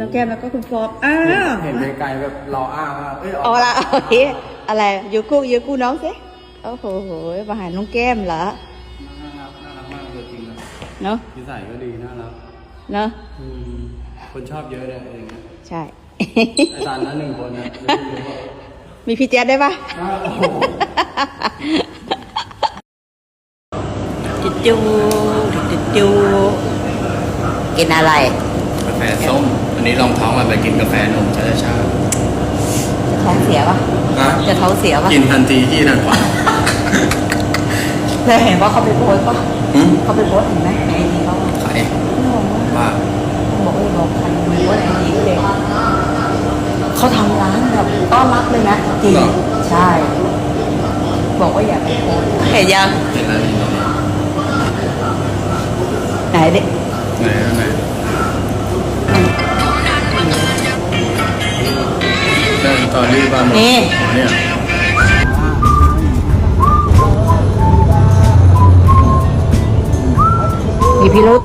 น้องแก้มแล้วก็คุณฟอกอ้าวเห็นไกลๆแบบรออ้าว่าเอ้ยเอาละโอเคอะไรยูกู้ยูกู้น้องสิโอ้โหมาหาน้องแก้มเหรอน่ารักน่ารักมากตัวจริงนะเนาะนิสัยก็ดีน่ารักเนาะอืมคนชอบเยอะเลยอะไรเงี้ยใช่ไอ้ตานนั้นหนึ่งคนนะมีพี่แจ๊ดได้ปะอ้าวโอ้โหจุจูจุจูกินอะไรกาแฟส้มอั นนี้ลองท้องมาไปกินกาแฟนมช้าๆช้าจะท้องเสียปะฮะจะท้องเสียปะกินทันทีที่นั่นกว่าเคยเห็นว่าเขาไปโพสต์ปะหืมเขาไปโพสต์เห็นไหมในไอจีเขาอะใครไม่บอกว่าว่าบอกว่าบอกใครมีว่าไอจีเลยเขาทำร้านแบบต้อนรับเลยนะจริงใช่ บอกว่าอย่าไปโพสต์เห็นยังเห็นแล้วนี่ไหนดิไหนไหน นี่บ้านนี่เนี่ยมีพิรุษ